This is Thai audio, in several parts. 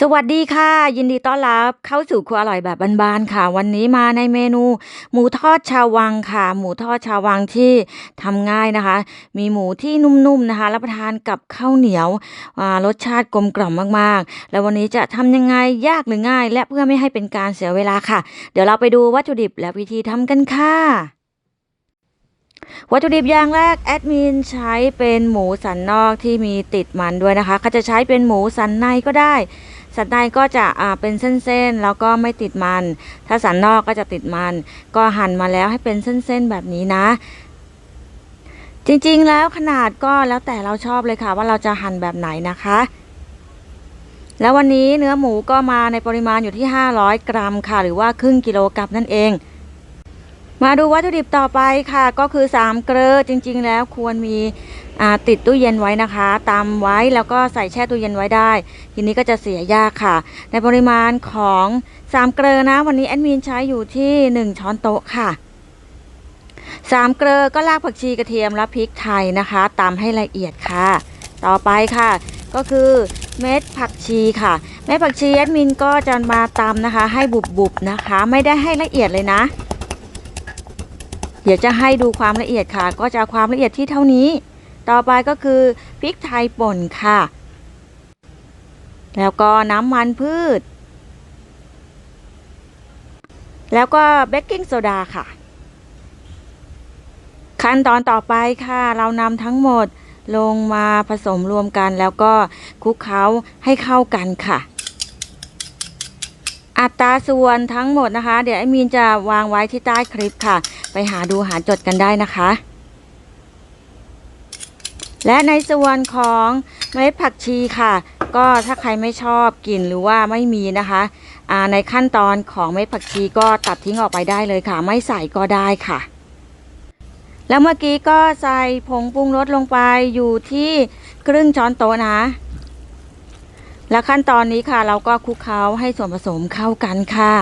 สวัสดีค่ะ ยินดีต้อนรับเข้าสู่ครัวอร่อยแบบบ้านๆค่ะ วันนี้มาในเมนู หมูทอดชาววังค่ะ หมูทอดชาววังที่ทำง่ายนะคะ มีหมูที่นุ่มๆนะคะ รับประทานกับข้าวเหนียวอ่ารสชาติกลมกล่อมมากๆ แล้ววันนี้จะทำยังไงยากหรือง่าย และเพื่อไม่ให้เป็นการเสียเวลาค่ะ เดี๋ยวเราไปดูวัตถุดิบและวิธีทำกันค่ะวัตถุดิบอย่างแรกแอดมินใช้เป็นหมูสันนอกที่มีติดมันด้วยนะคะเขาจะใช้เป็นหมูสันในก็ได้ สันในก็จะอ่าเป็นเส้นๆ แล้วก็ไม่ติดมัน ถ้าสันนอกก็จะติดมัน ก็หั่นมาแล้วให้เป็นเส้นๆแบบนี้นะ จริงๆแล้วขนาดก็แล้วแต่เราชอบเลยค่ะ ว่าเราจะหั่นแบบไหนนะคะแล้ววันนี้เนื้อหมูก็มาในปริมาณอยู่ที่ 500 กรัมค่ะ หรือว่าครึ่งกิโลกรัมนั่นเอง มาดูวัตถุดิบต่อไปค่ะ ก็คือ3เกลือจริง ๆ แล้วควรมี ติดตู้เย็นไว้นะคะตำไว้แล้วก็ใส่แช่ตู้เย็นไว้ได้ ทีนี้ก็จะเสียยากค่ะ ในปริมาณของ3เกลือนะ วันนี้แอดมินใช้อยู่ที่ 1 ช้อนโต๊ะค่ะ3เกลือก็รากผักชีกระเทียมและพริกไทยนะคะตำให้ละเอียดค่ะ ต่อไปค่ะ ก็คือเม็ดผักชีค่ะ เม็ดผักชีแอดมินก็จะมาตำนะคะ ให้บุบๆนะคะ ไม่ได้ให้ละเอียดเลยนะ เดี๋ยวจะให้ดูความละเอียดค่ะ ก็จะความละเอียดที่เท่านี้ ต่อไปก็คือพริกไทยป่นค่ะ แล้วก็น้ำมันพืช แล้วก็เบกกิ้งโซดาค่ะ ขั้นตอนต่อไปค่ะ เรานำทั้งหมดลงมาผสมรวมกันแล้วก็คลุกเคล้าให้เข้ากันค่ะ อัตราส่วนทั้งหมดนะคะ เดี๋ยวไอมีนจะวางไว้ที่ใต้คลิปค่ะ ไปหาดูหาจดกันได้นะคะ และในส่วนของเมล็ดผักชีค่ะ ก็ถ้าใครไม่ชอบกลิ่นหรือว่าไม่มีนะคะในขั้นตอนของเม็ดผักชีก็ตัดทิ้งออกไปได้เลยค่ะ ไม่ใส่ก็ได้ค่ะ แล้วเมื่อกี้ก็ใส่ผงปรุงรสลงไปอยู่ที่ครึ่งช้อนโต๊ะนะ และขั้นตอนนี้ค่ะ เราก็คลุกเคล้าให้ส่วนผสมเข้ากันค่ะ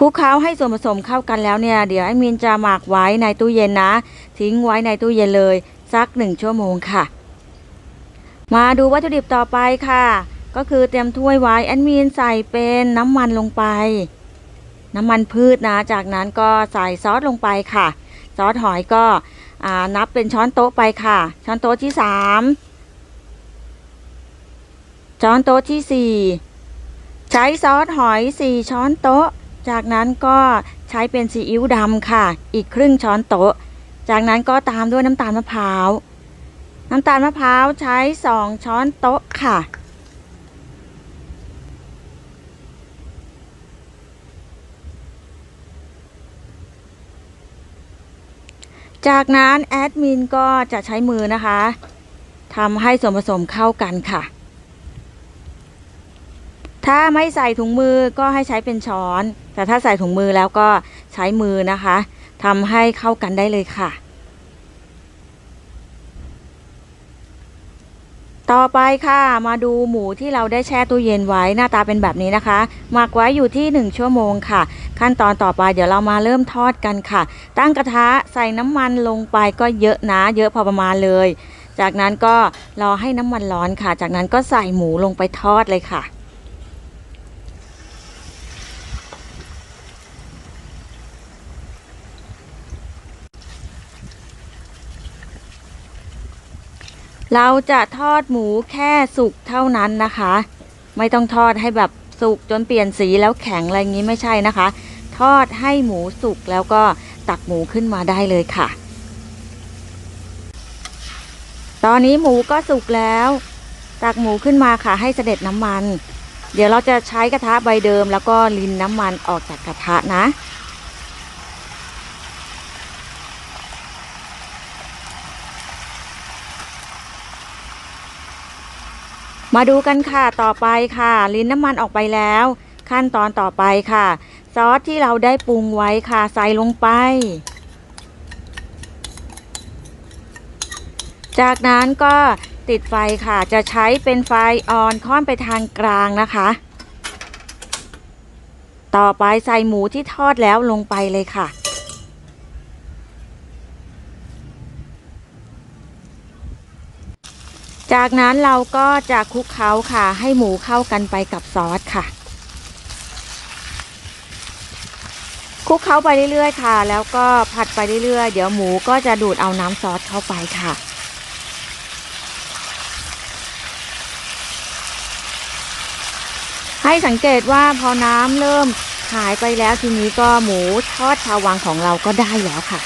คลุกเคล้าให้ส่วนผสมเข้ากันแล้วเนี่ย เดี๋ยวไอ้มินจะหมักไว้ในตู้เย็นนะ ทิ้งไว้ในตู้เย็นเลย สักหนึ่งชั่วโมงค่ะ มาดูวัตถุดิบต่อไปค่ะ ก็คือเตรียมถ้วยไว้แอดมินใส่เป็นน้ำมันลงไป น้ำมันพืชนะ จากนั้นก็ใส่ซอสลงไปค่ะ ซอสหอยก็นับเป็นช้อนโต๊ะไปค่ะ ช้อนโต๊ะที่สามช้อนโต๊ะที่สี่ใช้ซอสหอยสี่ช้อนโต๊ะ จากนั้นก็ใช้เป็นซีอิ๊วดำค่ะ อีกครึ่งช้อนโต๊ะ จากนั้นก็ตามด้วยน้ำตาลมะพร้าว น้ำตาลมะพร้าวใช้สองช้อนโต๊ะค่ะ จากนั้นแอดมินก็จะใช้มือนะคะทำให้ส่วนผสมเข้ากันค่ะถ้าไม่ใส่ถุงมือก็ให้ใช้เป็นช้อน แต่ถ้าใส่ถุงมือแล้วก็ใช้มือนะคะทำให้เข้ากันได้เลยค่ะ ต่อไปค่ะมาดูหมูที่เราได้แช่ตู้เย็นไว้หน้าตาเป็นแบบนี้นะคะหมักไว้อยู่ที่ 1 ชั่วโมงค่ะ ขั้นตอนต่อไปเดี๋ยวเรามาเริ่มทอดกันค่ะ ตั้งกระทะใส่น้ำมันลงไปก็เยอะนะเยอะพอประมาณเลย จากนั้นก็รอให้น้ำมันร้อนค่ะ จากนั้นก็ใส่หมูลงไปทอดเลยค่ะ เราจะทอดหมูแค่สุกเท่านั้นนะคะ ไม่ต้องทอดให้แบบสุกจนเปลี่ยนสีแล้วแข็งอะไรอย่างนี้ไม่ใช่นะคะ ทอดให้หมูสุกแล้วก็ตักหมูขึ้นมาได้เลยค่ะ ตอนนี้หมูก็สุกแล้ว ตักหมูขึ้นมาค่ะให้เสด็จน้ำมัน เดี๋ยวเราจะใช้กระทะใบเดิมแล้วก็ลินน้ำมันออกจากกระทะนะ มาดูกันค่ะต่อไปค่ะ ลิ้นน้ำมันออกไปแล้ว ขั้นตอนต่อไปค่ะ ซอสที่เราได้ปรุงไว้ค่ะ ใส่ลงไป จากนั้นก็ติดไฟค่ะ จะใช้เป็นไฟอ่อนค่อนไปทางกลางนะคะ ต่อไปใส่หมูที่ทอดแล้วลงไปเลยค่ะ จากนั้นเราก็จะคลุกเคล้าค่ะ ให้หมูเข้ากันไปกับซอสค่ะคลุกเคล้าไปเรื่อยๆค่ะ แล้วก็ผัดไปเรื่อยๆ เดี๋ยวหมูก็จะดูดเอาน้ำซอสเข้าไปค่ะให้สังเกตว่าพอน้ำเริ่มหายไปแล้วทีนี้ก็หมูทอดชาววังของเราก็ได้แล้วค่ะ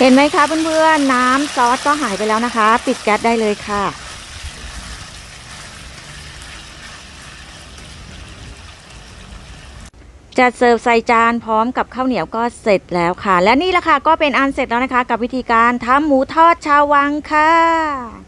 เห็นไหมคะเพื่อนๆ น้ำซอสก็หายไปแล้วนะคะ ปิดแก๊สได้เลยค่ะ จัดเสิร์ฟใส่จานพร้อมกับข้าวเหนียวก็เสร็จแล้วค่ะ และนี่แหละค่ะก็เป็นอันเสร็จแล้วนะคะ กับวิธีการทำหมูทอดชาววังค่ะ